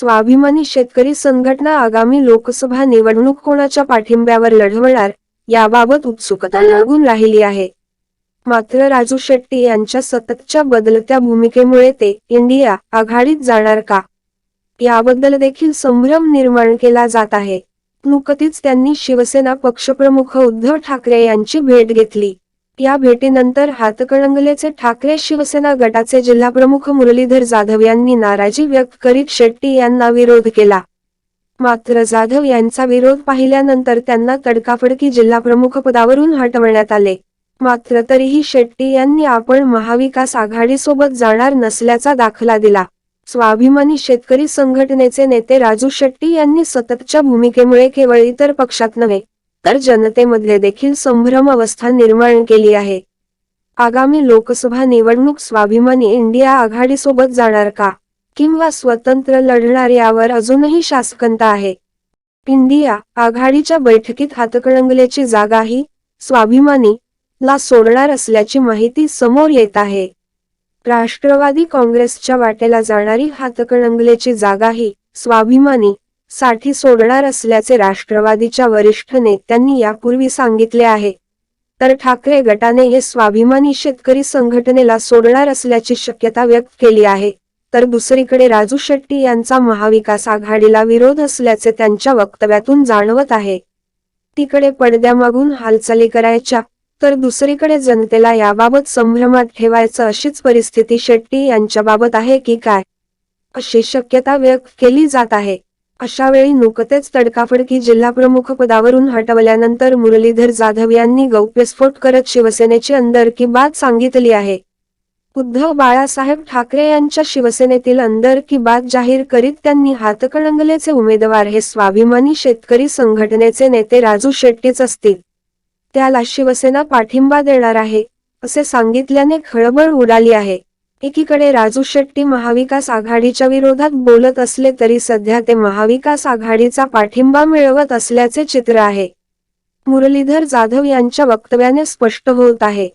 स्वाभिमानी शेतकरी संघटना आगामी लोकसभा निवडणूक कोणाच्या पाठिंब्यावर लढवणार याबाबत उत्सुकता लागून राहिली आहे. मात्र राजू शेट्टी यांच्या सततच्या बदलत्या भूमिकेमुळे ते इंडिया आघाडीत जाणार का? याबद्दल देखील संभ्रम निर्माण केला जात आहे. नुकतीच त्यांनी शिवसेना पक्षप्रमुख उद्धव ठाकरे यांची भेट घेतली. या भेटीनंतर हातकणंगलेचे ठाकरे शिवसेना गटाचे जिल्हाप्रमुख मुरलीधर जाधव यांनी नाराजी व्यक्त करीत शेट्टी यांना विरोध केला. मात्र जाधव यांचा विरोध पाहिल्यानंतर त्यांना तडकाफडकी जिल्हाप्रमुख पदावरून हटवण्यात आले. मात्र तरीही शेट्टी यांनी आपण महाविकास आघाडीसोबत जाणार नसल्याचा दाखला दिला. स्वाभिमानी शेतकरी संघटनेचे नेते राजू शेट्टी यांनी सततच्या भूमिकेमुळे केवळ इतर पक्षात नव्हे तर जनतेमध्ये देखील संभ्रम अवस्था निर्माण केली आहे. आगामी लोकसभा निवडणूक स्वाभिमानी इंडिया आघाडीसोबत जाणार का? किंवा स्वतंत्र लढणार यावर अजूनही शासकंता आहे. इंडिया आघाडीच्या बैठकीत हातकणंगलेची जागाही स्वाभिमानी ला सोडणार असल्याची माहिती समोर येत आहे. राष्ट्रवादी काँग्रेसच्या वाटेला जाणारी हातकणंगलेची जागाही स्वाभिमानी साठी सोडणार असल्याचे राष्ट्रवादीच्या वरिष्ठ नेत्यांनी यापूर्वी सांगितले आहे. तर ठाकरे गटाने हे स्वाभिमानी शेतकरी संघटनेला सोडणार असल्याची शक्यता व्यक्त केली आहे. तर दुसरीकडे राजू शेट्टी यांचा महाविकास आघाडीला विरोध असल्याचे त्यांच्या वक्तव्यातून जाणवत आहे. तिकडे पडद्यामागून हालचाली करायच्या तर दुसरीकडे जनतेला याबाबत संभ्रमात ठेवायचं अशीच परिस्थिती शेट्टी यांच्याबाबत आहे की काय अशी शक्यता व्यक्त केली जात आहे. अशावेळी नुकतेच तडकाफडकी जिल्हाप्रमुख पदावरून हटवल्यानंतर मुरलीधर जाधव यांनी गौप्यस्फोट करत शिवसेनेची अंदरकी बात सांगितली आहे. उद्धव बाळासाहेब ठाकरे यांच्या शिवसेनेतील अंदरकी बात जाहीर करीत त्यांनी हातकणंगलेचे उमेदवार हे स्वाभिमानी शेतकरी संघटनेचे नेते राजू शेट्टीच असतील. त्याला शिवसेना पाठिंबा देणार आहे असे सांगितल्याने खळबळ उडाली आहे. एकीकडे राजू शेट्टी महाविकास आघाडीच्या विरोधात बोलत असले तरी सध्या ते महाविकास आघाडीचा पाठिंबा मिळवत असल्याचे चित्र आहे. मुरलीधर जाधव यांच्या वक्तव्याने स्पष्ट होत आहे.